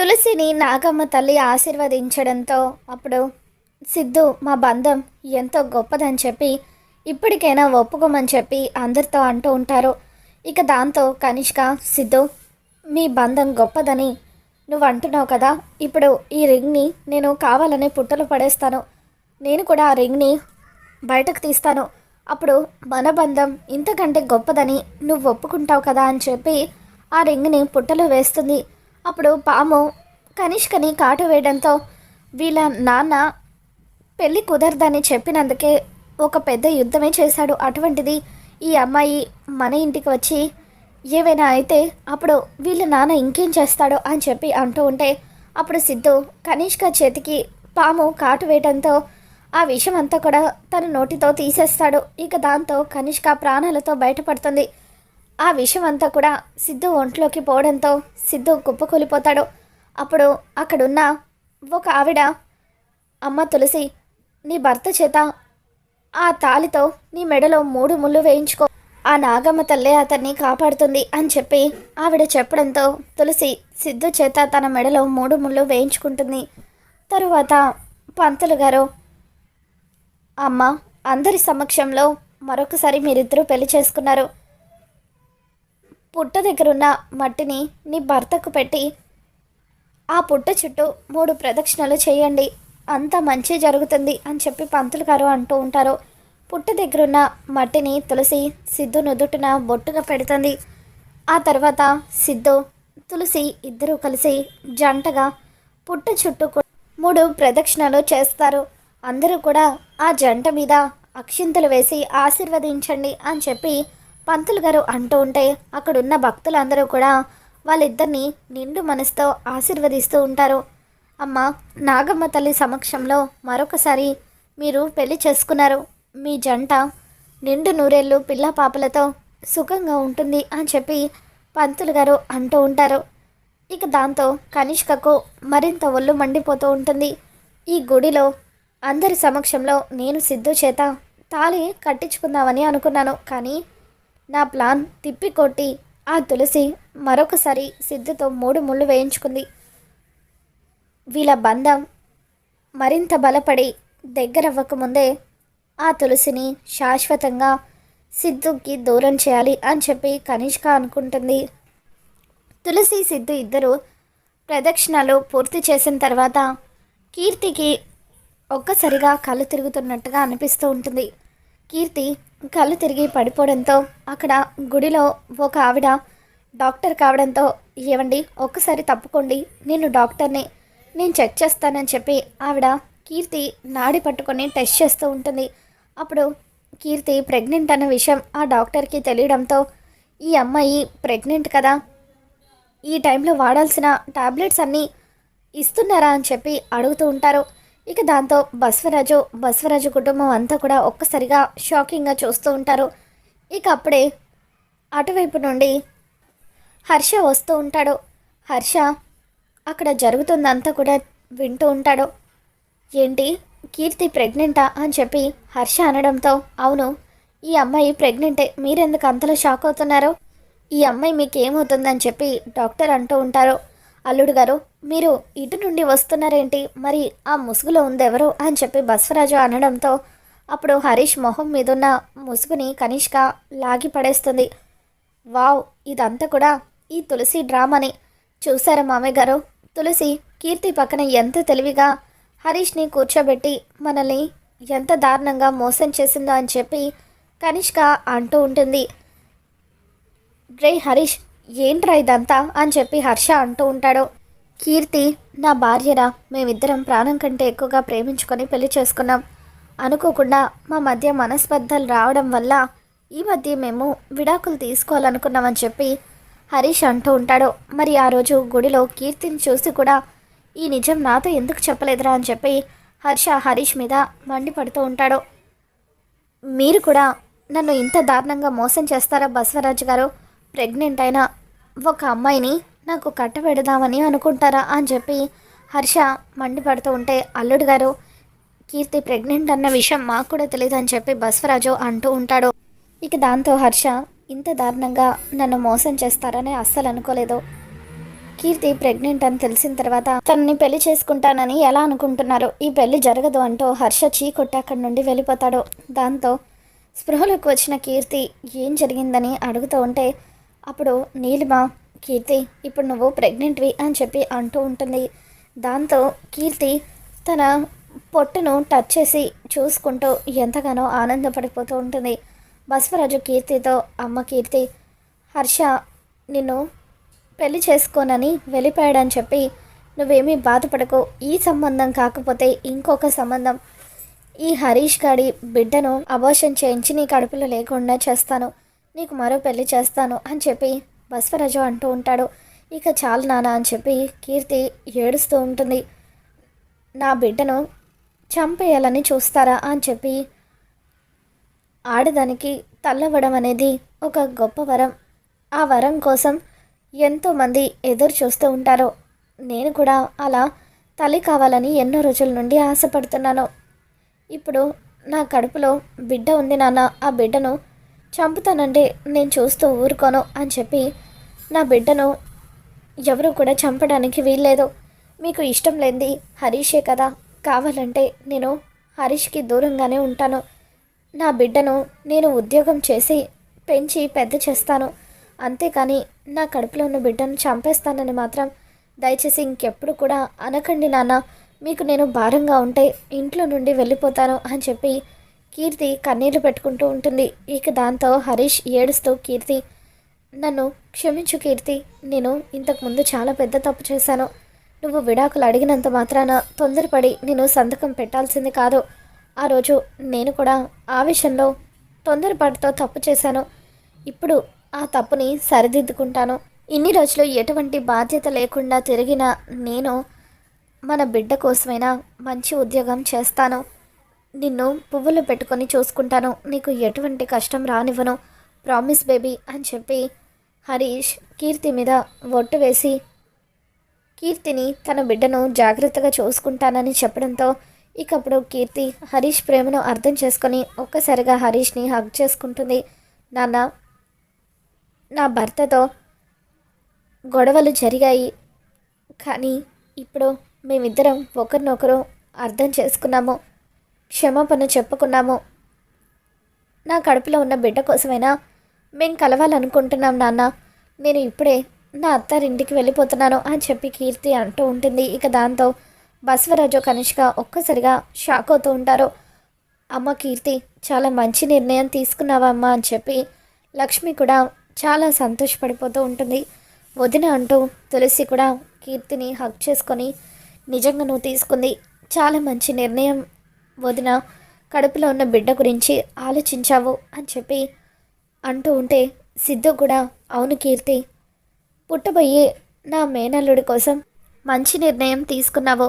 తులసిని నాగమ్మ తల్లి ఆశీర్వదించడంతో అప్పుడు సిద్ధు మా బంధం ఎంతో గొప్పదని చెప్పి ఇప్పటికైనా ఒప్పుకోమని చెప్పి అందరితో అంటూ ఉంటారు. ఇక దాంతో కనిష్క సిద్ధు మీ బంధం గొప్పదని నువ్వు అంటున్నావు కదా? ఇప్పుడు ఈ రింగ్ని నేను కావాలని పుట్టలు పడేస్తాను. నేను కూడా ఆ రింగ్ని బయటకు తీస్తాను. అప్పుడు మన బంధం ఇంతకంటే గొప్పదని నువ్వు ఒప్పుకుంటావు కదా అని చెప్పి ఆ రింగ్ని పుట్టలు వేస్తుంది. అప్పుడు పాము కనిష్కని కాటు వేయడంతో వీళ్ళ నాన్న పెళ్ళి కుదరదని చెప్పినందుకే ఒక పెద్ద యుద్ధమే చేశాడు. అటువంటిది ఈ అమ్మాయి మన ఇంటికి వచ్చి ఏవైనా అయితే అప్పుడు వీళ్ళ నాన్న ఇంకేం చేస్తాడో అని చెప్పి అంటూ ఉంటే అప్పుడు సిద్ధు కనిష్క చేతికి పాము కాటు వేయడంతో ఆ విషయం అంతా కూడా తన నోటితో తీసేస్తాడు. ఇక దాంతో కనిష్క ప్రాణాలతో బయటపడుతుంది. ఆ విషయం అంతా కూడా సిద్ధు ఒంట్లోకి పోవడంతో సిద్ధు కుప్పకూలిపోతాడు. అప్పుడు అక్కడున్న ఒక ఆవిడ అమ్మ తులసి నీ భర్త చేత ఆ తాలితో నీ మెడలో మూడు ముళ్ళు వేయించుకో. ఆ నాగమ్మ తల్లే అతన్ని కాపాడుతుంది అని చెప్పి ఆవిడ చెప్పడంతో తులసి సిద్ధు చేత తన మెడలో మూడు ముళ్ళు వేయించుకుంటుంది. తరువాత పంతులు గారు అమ్మ అందరి సమక్షంలో మరొకసారి మీరిద్దరూ పెళ్ళి చేసుకున్నారు. పుట్ట దగ్గరున్న మట్టిని నీ భర్తకు పెట్టి ఆ పుట్ట చుట్టూ మూడు ప్రదక్షిణలు చేయండి. అంత మంచి జరుగుతుంది అని చెప్పి పంతులు గారు అంటూ ఉంటారు. పుట్ట దగ్గరున్న మట్టిని తులసి సిద్ధు నుదుటిన బొట్టుగా పెడుతుంది. ఆ తర్వాత సిద్ధు తులసి ఇద్దరూ కలిసి జంటగా పుట్ట చుట్టూ మూడు ప్రదక్షిణలు చేస్తారు. అందరూ కూడా ఆ జంట మీద అక్షింతలు వేసి ఆశీర్వదించండి అని చెప్పి పంతులు గారు అంటూ ఉంటే అక్కడున్న భక్తులందరూ కూడా వాళ్ళిద్దరిని నిండు మనసుతో ఆశీర్వదిస్తూ ఉంటారు. అమ్మ నాగమ్మ తల్లి సమక్షంలో మరొకసారి మీరు పెళ్ళి చేసుకున్నారు. మీ జంట నిండు నూరేళ్ళు పిల్ల పాపలతో సుఖంగా ఉంటుంది అని చెప్పి పంతులు గారు అంటూ ఉంటారు. ఇక దాంతో కనిష్కకు మరింత ఒళ్ళు మండిపోతూ ఉంటుంది. ఈ గుడిలో అందరి సమక్షంలో నేను సిద్ధు చేత తాళి కట్టించుకుందామని అనుకున్నాను. కానీ నా ప్లాన్ తిప్పికొట్టి ఆ తులసి మరొకసారి సిద్ధుతో మూడు ముళ్ళు వేయించుకుంది. వీళ్ళ బంధం మరింత బలపడి దగ్గరవ్వకముందే ఆ తులసిని శాశ్వతంగా సిద్ధుకి దూరం చేయాలి అని చెప్పి కనిష్క అనుకుంటుంది. తులసి సిద్ధు ఇద్దరు ప్రదక్షిణలు పూర్తి చేసిన తర్వాత కీర్తికి ఒక్కసారిగా కళ్ళు తిరుగుతున్నట్టుగా అనిపిస్తూ ఉంటుంది. కీర్తి కళ్ళు తిరిగి పడిపోవడంతో అక్కడ గుడిలో ఒక ఆవిడ డాక్టర్ కావడంతో ఏవండి ఒక్కసారి తప్పుకోండి. నేను డాక్టర్ని. నేను చెక్ చేస్తానని చెప్పి ఆవిడ కీర్తి నాడి పట్టుకొని టెస్ట్ చేస్తూ ఉంటుంది. అప్పుడు కీర్తి ప్రెగ్నెంట్ అన్న విషయం ఆ డాక్టర్కి తెలియడంతో ఈ అమ్మాయి ప్రెగ్నెంట్ కదా. ఈ టైంలో వాడాల్సిన టాబ్లెట్స్ అన్నీ ఇస్తున్నారా? అని చెప్పి అడుగుతూ ఉంటారు. ఇక దాంతో బస్వరాజు బస్వరాజు కుటుంబం అంతా కూడా ఒక్కసారిగా షాకింగ్గా చూస్తూ ఉంటారు. ఇక అప్పుడే అటువైపు నుండి హర్ష వస్తూ ఉంటాడు. హర్ష అక్కడ జరుగుతుందంతా కూడా వింటూ ఉంటాడు. ఏంటి? కీర్తి ప్రెగ్నెంటా? అని చెప్పి హర్ష అనడంతో అవును ఈ అమ్మాయి ప్రెగ్నెంటే మీరెందుకు అంతలో షాక్ అవుతున్నారు? ఈ అమ్మాయి మీకు ఏమవుతుందని చెప్పి డాక్టర్ అంటూ ఉంటారు. అల్లుడు గారు మీరు ఇటు నుండి వస్తున్నారేంటి? మరి ఆ ముసుగులో ఉందెవరు? అని చెప్పి బస్వరాజు అనడంతో అప్పుడు హరీష్ మొహం మీదున్న ముసుగుని కనిష్క లాగి పడేస్తుంది. వావ్ ఇదంతా కూడా ఈ తులసి డ్రామాని. చూసారా మామయ్య గారు? తులసి కీర్తి పక్కన ఎంత తెలివిగా హరీష్ని కూర్చోబెట్టి మనల్ని ఎంత దారుణంగా మోసం చేసిందో అని చెప్పి కనిష్క అంటూ ఉంటుంది. రే హరీష్ ఏంట్రా ఇదంతా అని చెప్పి హర్ష అంటూ ఉంటాడు. కీర్తి నా భార్యరా మేమిద్దరం ప్రాణం కంటే ఎక్కువగా ప్రేమించుకొని పెళ్ళి చేసుకున్నాం. అనుకోకుండా మా మధ్య మనస్పర్ధలు రావడం వల్ల ఈ మధ్య మేము విడాకులు తీసుకోవాలనుకున్నామని చెప్పి హరీష్ అంటూ ఉంటాడు. మరి ఆ రోజు గుడిలో కీర్తిని చూసి కూడా ఈ నిజం నాతో ఎందుకు చెప్పలేదురా అని చెప్పి హర్ష హరీష్ మీద మండిపడుతూ ఉంటాడు. మీరు కూడా నన్ను ఇంత దారుణంగా మోసం చేస్తారా బసవరాజు గారు? ప్రెగ్నెంట్ అయిన ఒక అమ్మాయిని నాకు కట్టబెడదామని అనుకుంటారా అని చెప్పి హర్ష మండిపడుతూ ఉంటే అల్లుడు గారు కీర్తి ప్రెగ్నెంట్ అన్న విషయం మాకు కూడా తెలియదు అని చెప్పి బస్వరాజు అంటూ ఉంటాడు. ఇక దాంతో హర్ష ఇంత దారుణంగా నన్ను మోసం చేస్తారని అస్సలు అనుకోలేదు. కీర్తి ప్రెగ్నెంట్ అని తెలిసిన తర్వాత తనని పెళ్ళి చేసుకుంటానని ఎలా అనుకుంటున్నారు? ఈ పెళ్ళి జరగదు అంటూ హర్ష చీ కొట్టి అక్కడి నుండి వెళ్ళిపోతాడు. దాంతో స్పృహలోకి వచ్చిన కీర్తి ఏం జరిగిందని అడుగుతూ ఉంటే అప్పుడు నీలిమ కీర్తి ఇప్పుడు నువ్వు ప్రెగ్నెంట్వి అని చెప్పి అంటూ ఉంటుంది. దాంతో కీర్తి తన పొట్టును టచ్ చేసి చూసుకుంటూ ఎంతగానో ఆనందపడిపోతూ ఉంటుంది. బసవరాజు కీర్తితో అమ్మ కీర్తి హర్ష నిన్ను పెళ్ళి చేసుకోనని వెళ్ళిపోయాడని చెప్పి నువ్వేమీ బాధపడకు. ఈ సంబంధం కాకపోతే ఇంకొక సంబంధం. ఈ హరీష్ గాడి బిడ్డను అబోషన్ చేయించి నీ కడుపులో లేకుండా చేస్తాను. నీకు మరో పెళ్ళి చేస్తాను అని చెప్పి బస్వరాజు అంటూ ఉంటాడు. ఇక చాలు నాన్న అని చెప్పి కీర్తి ఏడుస్తూ ఉంటుంది. నా బిడ్డను చంపేయాలని చూస్తారా అని చెప్పి ఆడదానికి తల్లవ్వడం అనేది ఒక గొప్ప వరం. ఆ వరం కోసం ఎంతోమంది ఎదురు చూస్తూ ఉంటారు. నేను కూడా అలా తల్లి కావాలని ఎన్నో రోజుల నుండి ఆశపడుతున్నాను. ఇప్పుడు నా కడుపులో బిడ్డ ఉంది నాన్న. ఆ బిడ్డను చంపుతానంటే నేను చూస్తూ ఊరుకోను అని చెప్పి నా బిడ్డను ఎవరు కూడా చంపడానికి వీల్లేదు. మీకు ఇష్టం లేనిది హరీషే కదా. కావాలంటే నేను హరీష్కి దూరంగానే ఉంటాను. నా బిడ్డను నేను ఉద్యోగం చేసి పెంచి పెద్ద చేస్తాను. అంతేకాని నా కడుపులో ఉన్న బిడ్డను చంపేస్తానని మాత్రం దయచేసి ఇంకెప్పుడు కూడా అనకండి నాన్న. మీకు నేను భారంగా ఉంటే ఇంట్లో నుండి వెళ్ళిపోతాను అని చెప్పి కీర్తి కన్నీళ్ళు పెట్టుకుంటూ ఉంటుంది. ఇక దాంతో హరీష్ ఏడుస్తూ కీర్తి నన్ను క్షమించు కీర్తి. నేను ఇంతకుముందు చాలా పెద్ద తప్పు చేశాను. నువ్వు విడాకులు అడిగినంత మాత్రాన తొందరపడి నేను సంతకం పెట్టాల్సింది కాదు. ఆ రోజు నేను కూడా ఆవేశంలో తొందరపాటుతో తప్పు చేశాను. ఇప్పుడు ఆ తప్పుని సరిదిద్దుకుంటాను. ఇన్ని రోజులు ఎటువంటి బాధ్యత లేకుండా తిరిగిన నేను మన బిడ్డ కోసమైనా మంచి ఉద్యోగం చేస్తాను. నిన్ను పువ్వులు పెట్టుకొని చూసుకుంటాను. నీకు ఎటువంటి కష్టం రానివ్వను. ప్రామిస్ బేబీ అని చెప్పి హరీష్ కీర్తి మీద ఒట్టు వేసి కీర్తిని తన బిడ్డను జాగ్రత్తగా చూసుకుంటానని చెప్పడంతో ఇకప్పుడు కీర్తి హరీష్ ప్రేమను అర్థం చేసుకొని ఒక్కసారిగా హరీష్ని హగ్ చేసుకుంటుంది. నాన్న నా భర్తతో గొడవలు జరిగాయి. కానీ ఇప్పుడు మేమిద్దరం ఒకరినొకరు అర్థం చేసుకున్నాము. క్షమాపణ చెప్పుకున్నాము. నా కడుపులో ఉన్న బిడ్డ కోసమైనా మేము కలవాలనుకుంటున్నాం నాన్న. నేను ఇప్పుడే నా అత్తారింటికి వెళ్ళిపోతున్నాను అని చెప్పి కీర్తి అంటూ ఉంటుంది. ఇక దాంతో బసవరాజు కనిష్క ఒక్కసారిగా షాక్ అవుతూ ఉంటారు. అమ్మ కీర్తి చాలా మంచి నిర్ణయం తీసుకున్నావమ్మా అని చెప్పి లక్ష్మి కూడా చాలా సంతోషపడిపోతూ ఉంటుంది. వదిన అంటూ తులసి కూడా కీర్తిని హక్ చేసుకొని నిజంగా నువ్వు తీసుకుంది చాలా మంచి నిర్ణయం వదిన కడుపులో ఉన్న బిడ్డ గురించి ఆలోచించావు అని చెప్పి అంటూ ఉంటే సిద్ధు కూడా అవును కీర్తి పుట్టబోయే నా మేనల్లుడి కోసం మంచి నిర్ణయం తీసుకున్నావు.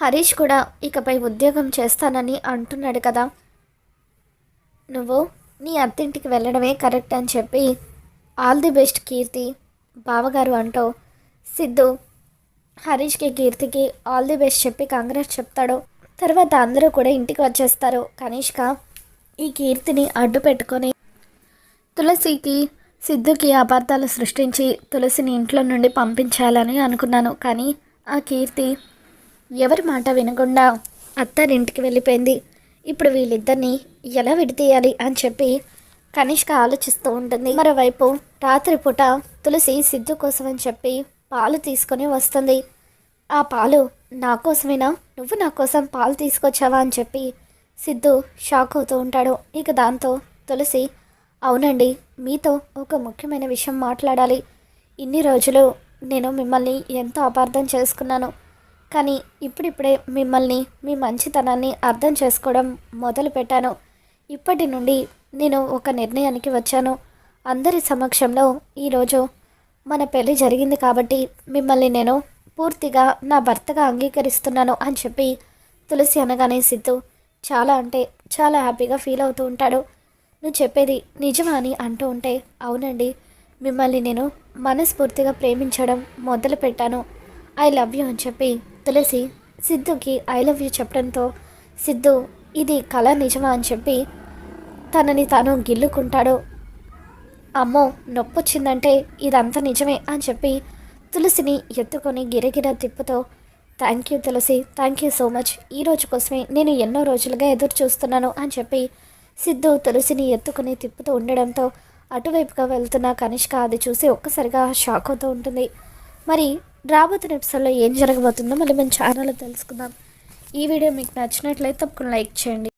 హరీష్ కూడా ఇకపై ఉద్యోగం చేస్తానని అంటున్నాడు కదా. నువ్వు నీ అత్తింటికి వెళ్ళడమే కరెక్ట్ అని చెప్పి ఆల్ ది బెస్ట్ కీర్తి బావగారు అంటూ సిద్ధు హరీష్కి కీర్తికి ఆల్ ది బెస్ట్ చెప్పి కాంగ్రెస్ చెప్తాడు. తర్వాత అందరూ కూడా ఇంటికి వచ్చేస్తారు. కనిష్క ఈ కీర్తిని అడ్డు పెట్టుకొని తులసికి సిద్ధుకి అపార్థాలు సృష్టించి తులసిని ఇంట్లో నుండి పంపించాలని అనుకున్నాను. కానీ ఆ కీర్తి ఎవరి మాట వినకుండా అత్తారింటికి వెళ్ళిపోయింది. ఇప్పుడు వీళ్ళిద్దరిని ఎలా విడితీయాలి అని చెప్పి కనిష్క ఆలోచిస్తూ ఉంటుంది. మరోవైపు రాత్రిపూట తులసి సిద్ధు కోసం అని చెప్పి పాలు తీసుకొని వస్తుంది. ఆ పాలు నా కోసమేనా? నువ్వు నా కోసం పాలు తీసుకొచ్చావా అని చెప్పి సిద్ధు షాక్ అవుతూ ఉంటాడు. ఇక దాంతో తులసి అవునండి మీతో ఒక ముఖ్యమైన విషయం మాట్లాడాలి. ఇన్ని రోజులు నేను మిమ్మల్ని ఎంతో అపార్థం చేసుకున్నాను. కానీ ఇప్పుడిప్పుడే మిమ్మల్ని మీ మంచితనాన్ని అర్థం చేసుకోవడం మొదలు పెట్టాను. ఇప్పటి నుండి నేను ఒక నిర్ణయానికి వచ్చాను. అందరి సమక్షంలో ఈరోజు మన పెళ్ళి జరిగింది కాబట్టి మిమ్మల్ని నేను పూర్తిగా నా భర్తగా అంగీకరిస్తున్నాను అని చెప్పి తులసి అనగానే సిద్ధు చాలా అంటే చాలా హ్యాపీగా ఫీల్ అవుతూ ఉంటాడు. నువ్వు చెప్పేది నిజమా? అని అంటూ ఉంటే అవునండి మిమ్మల్ని నేను మనస్ఫూర్తిగా ప్రేమించడం మొదలు పెట్టాను. ఐ లవ్ యూ అని చెప్పి తులసి సిద్ధుకి ఐ లవ్ యూ చెప్పడంతో సిద్ధు ఇది కళ నిజమా? అని చెప్పి తనని తాను గిల్లుకుంటాడు. అమ్మో నొప్పొచ్చిందంటే ఇదంతా నిజమే అని చెప్పి తులసిని ఎత్తుకొని గిరగిర తిప్పుతో thank you Tulasi. Thank you so much ఈ రోజు కోసమే నేను ఎన్నో రోజులుగా ఎదురు చూస్తున్నాను అని చెప్పి సిద్ధు తులసిని ఎత్తుకుని తిప్పుతూ ఉండడంతో అటువైపుగా వెళ్తున్న కనిష్క అది చూసి ఒక్కసారిగా షాక్ అవుతూ ఉంటుంది. మరి రాబోతున్న ఎపిసోడ్లో ఏం జరగబోతుందో మళ్ళీ మేము ఛానల్లో తెలుసుకుందాం. ఈ వీడియో మీకు నచ్చినట్లయితే తప్పకుండా లైక్ చేయండి.